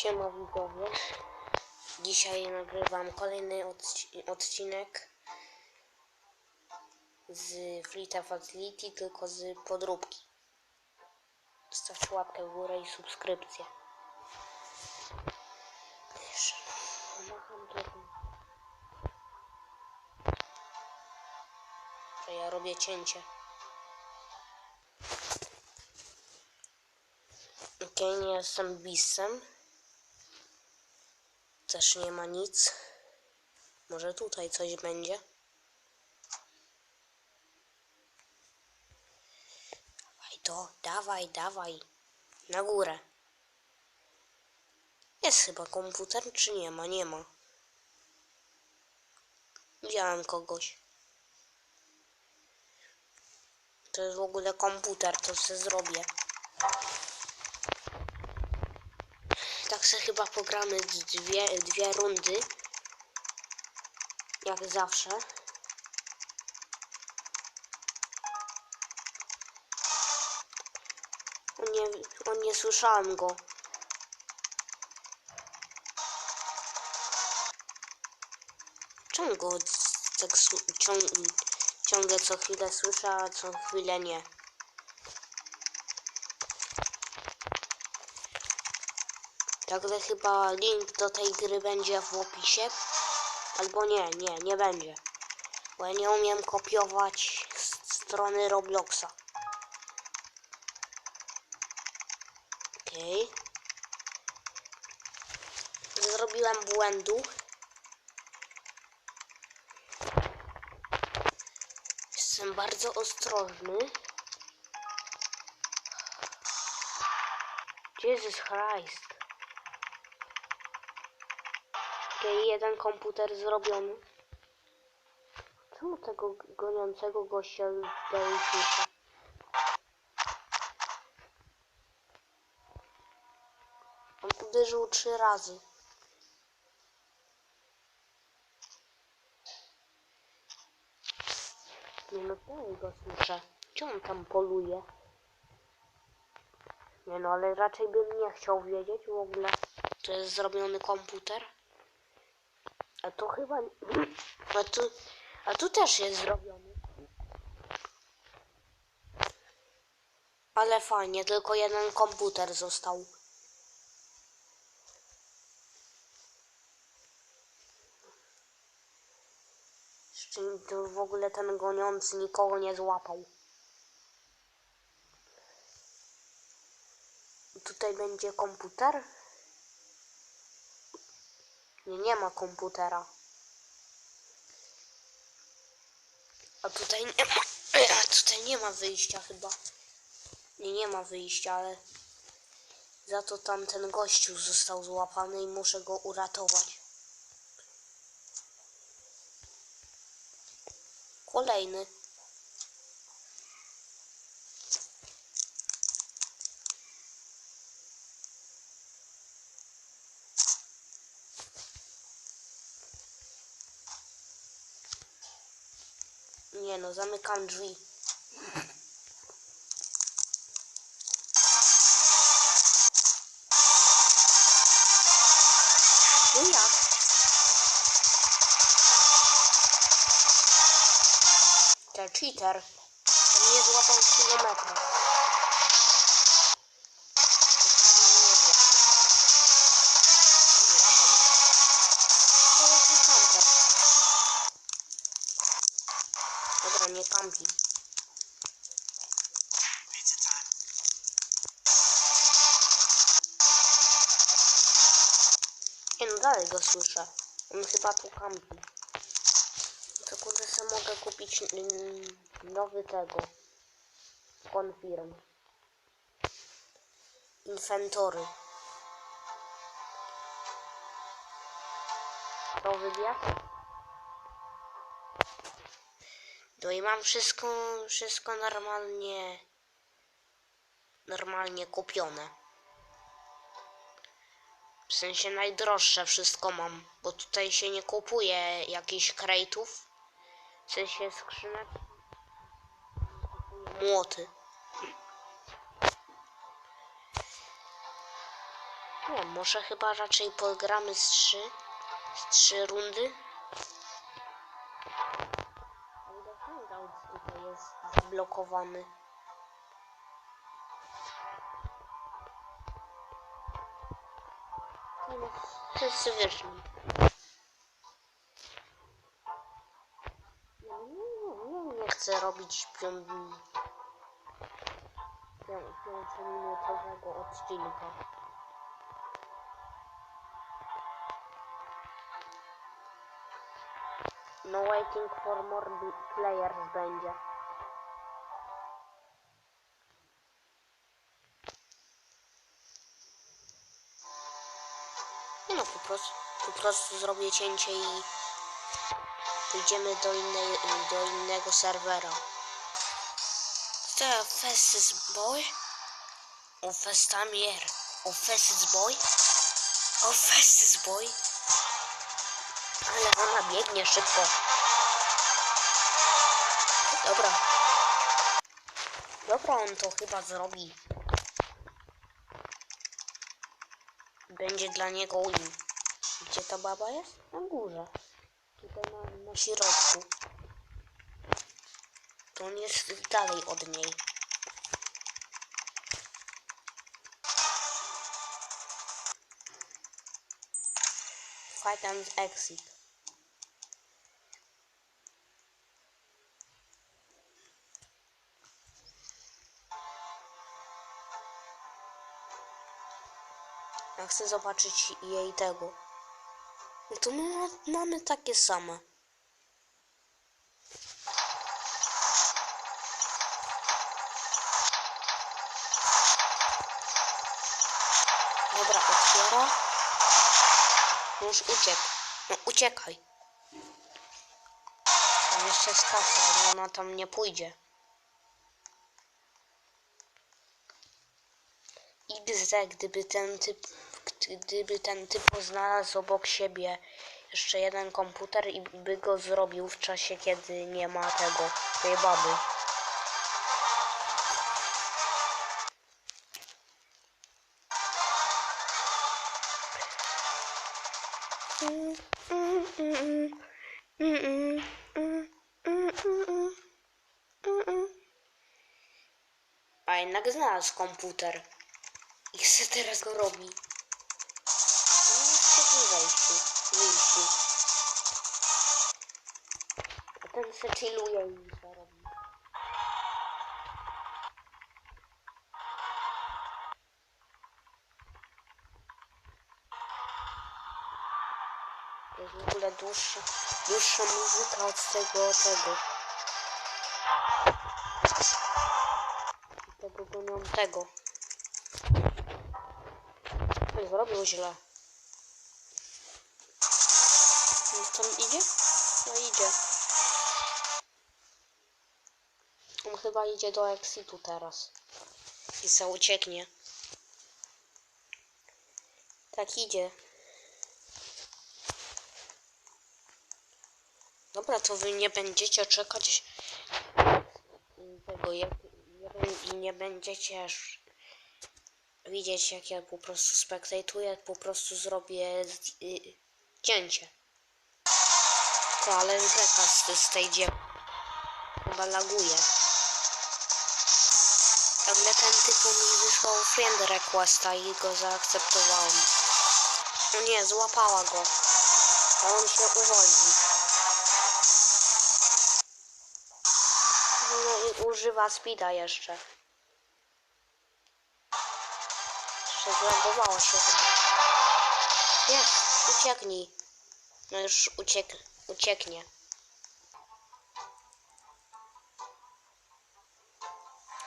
Siema widzowie. Dzisiaj nagrywam kolejny odci- odcinek z Flita Facility, tylko z podróbki. Zostawcie łapkę w górę i subskrypcję. To ja robię cięcie. Okej, nie jestem bisem. Też nie ma nic. Może tutaj coś będzie. Dawaj to, dawaj, dawaj. Na górę. Jest chyba komputer, czy nie ma? Nie ma. Widziałem kogoś. To jest w ogóle komputer, to sobie zrobię. Tak se chyba pogramy dwie, dwie rundy. Jak zawsze. O nie, o nie słyszałem go. Czemu go tak ciągle co chwilę słyszę, a co chwilę nie? Także chyba link do tej gry będzie w opisie. Albo nie, nie, nie będzie. Bo ja nie umiem kopiować strony Robloxa. Okej. Zrobiłem błędu. Jestem bardzo ostrożny. Jesus Christ. Okej, jeden komputer zrobiony. Czemu tego goniącego gościa dalej słyszę? On uderzył trzy razy. Nie no, dalej go słyszę. Gdzie on tam poluje? Nie no, ale raczej bym nie chciał wiedzieć w ogóle. To jest zrobiony komputer. A tu chyba... A tu, a tu też jest zrobiony. Ale fajnie, tylko jeden komputer został. Jeszcze w ogóle ten goniący nikogo nie złapał. Tutaj będzie komputer? Nie, nie ma komputera. A tutaj nie ma. A tutaj nie ma wyjścia chyba. Nie, nie ma wyjścia, ale za to tamten gościu został złapany i muszę go uratować. Kolejny. Nie no, zamykam drzwi. No jak? Cheater. Dobra, nie kampi. Nie no, dalej go słyszę. On chyba tu kampi. To kurde sobie mogę kupić mm, nowy tego. Confirm. Inventory. To wybierz? No i mam wszystko, wszystko normalnie, normalnie kupione. W sensie najdroższe wszystko mam, bo tutaj się nie kupuje jakichś krejtów. W sensie skrzynek. Młoty. Nie, może chyba raczej pogramy z trzy, z trzy rundy. Zablokowany. No, wszyscy wyszli. Ja nie, chcę robić pią... pią... pięciominutowego odcinka. No waiting for more players będzie. Po prostu, po prostu zrobię cięcie i pójdziemy do, innej, do innego serwera. The fastest boy? O fastamier. O boy? O boy? Ale ona biegnie szybko. Dobra. Dobra, on to chyba zrobi. Będzie dla niego win. Gdzie ta baba jest? Na górze. Tutaj na, na środku. To on jest dalej od niej. Fight and exit. Chcę zobaczyć jej tego. No to my ma, mamy takie same. Dobra, otwiera. Już uciekł. No uciekaj. Tam jeszcze jest ale ona tam nie pójdzie. XD, gdyby ten typ, gdyby ten typ znalazł obok siebie jeszcze jeden komputer i by go zrobił w czasie, kiedy nie ma tego, tej baby. A jednak znalazł komputer. I chce teraz go robi. Wyjściu. A ten se chilluje i co robi. To jest w ogóle dłuższa, dłuższa muzyka od tego, tego. Tego goniącego. Oj, Zrobił źle. Tam idzie? No idzie. On chyba idzie do exitu teraz. I se ucieknie. Tak idzie. Dobra, to wy nie będziecie czekać tego i nie będziecie aż widzieć jak ja po prostu spektatuję, po prostu zrobię y, cięcie. To ale beka z, tej dzieł. Chyba laguje. Nagle ten typu mi wysłał friend requesta i go zaakceptowałem. O nie, złapała go. A on się uwolni. No i używa speeda jeszcze. Jeszcze się chyba. Nie, ucieknij. No już uciek ucieknie.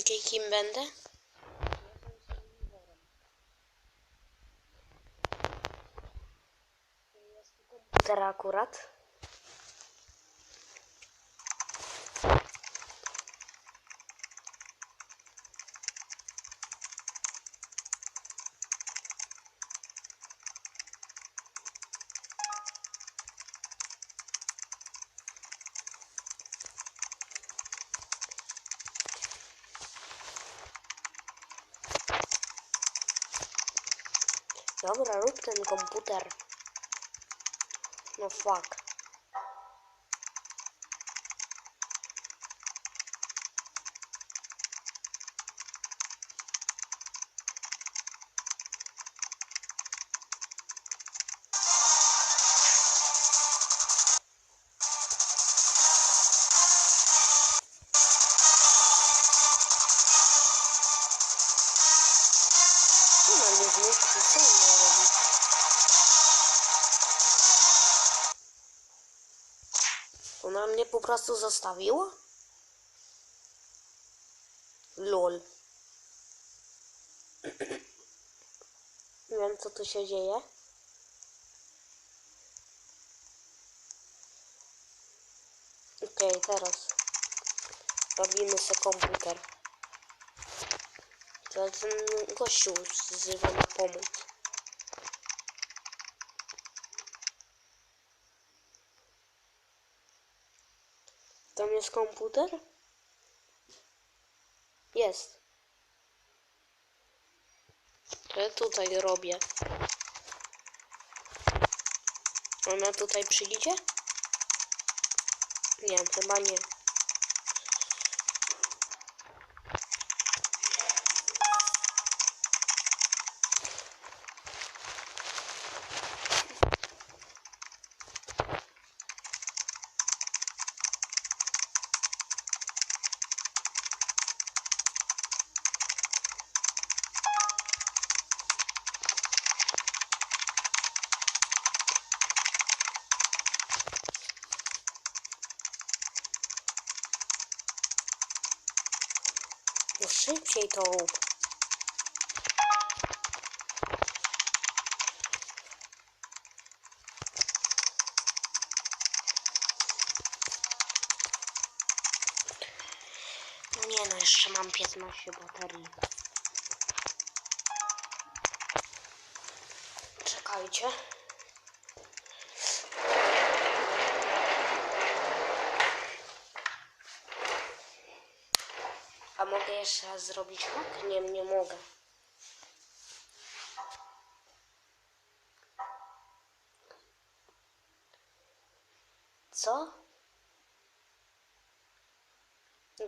Okej, kim będę? Teraz akurat. Ten komputer. No fuck. Ona mnie po prostu zostawiła? Lol. Nie wiem co tu się dzieje. Okej, teraz robimy sobie komputer. To ten gościu wzywa na pomoc. Tam jest komputer? Jest. To ja tutaj robię. Ona tutaj przyjdzie? Nie, chyba nie. Szybciej to rób. No nie no, jeszcze mam 15 baterii. Czekajcie. A mogę jeszcze raz zrobić? Nie, nie mogę. Co?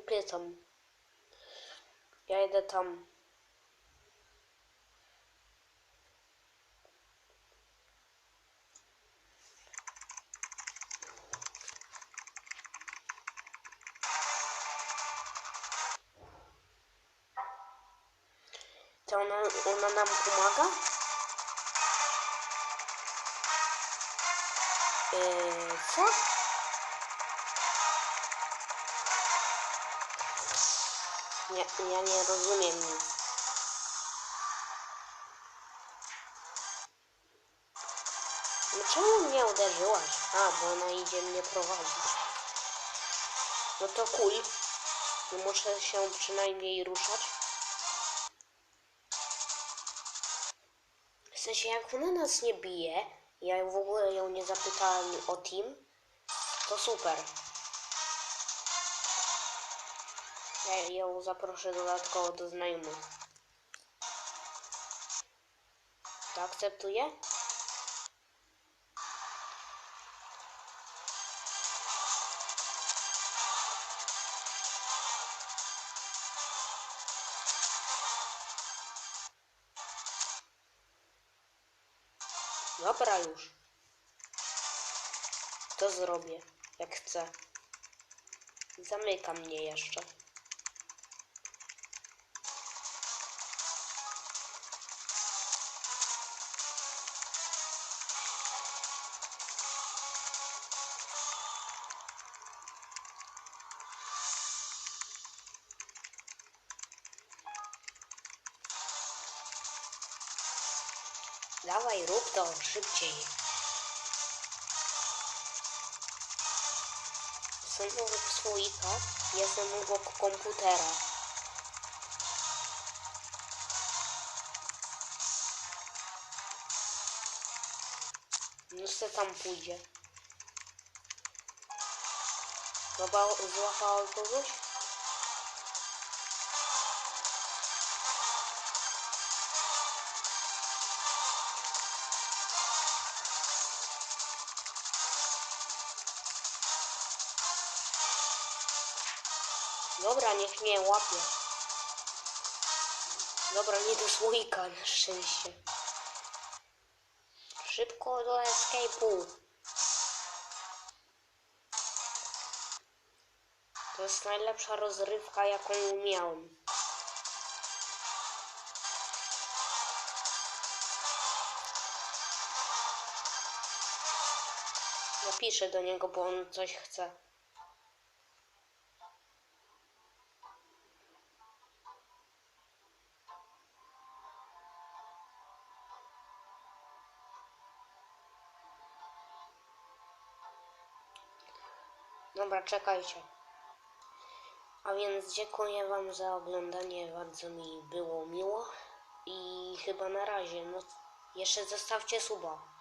Pytam. Ja idę tam. Yy, co? Nie, ja nie rozumiem nic. No czemu mnie uderzyłaś? A, bo ona idzie mnie prowadzić. No to cool. Nie muszę się przynajmniej ruszać. W sensie, jak ona nas nie bije, ja w ogóle ją nie zapytałem o team, to super. Ja ją zaproszę dodatkowo do znajomych. To akceptuje? Już. To zrobię, jak chcę. Zamyka mnie jeszcze. To szybciej. Jestem obok słoika, jestem obok komputera. No se tam pójdzie. Złapał, złapała kogoś? Dobra, niech mnie łapie. Dobra, nie do słoika na szczęście. Szybko do escape'u. To jest najlepsza rozrywka, jaką miałem. Napiszę do niego, bo on coś chce. Czekajcie. A więc dziękuję Wam za oglądanie, bardzo mi było miło i chyba na razie. No, jeszcze zostawcie suba.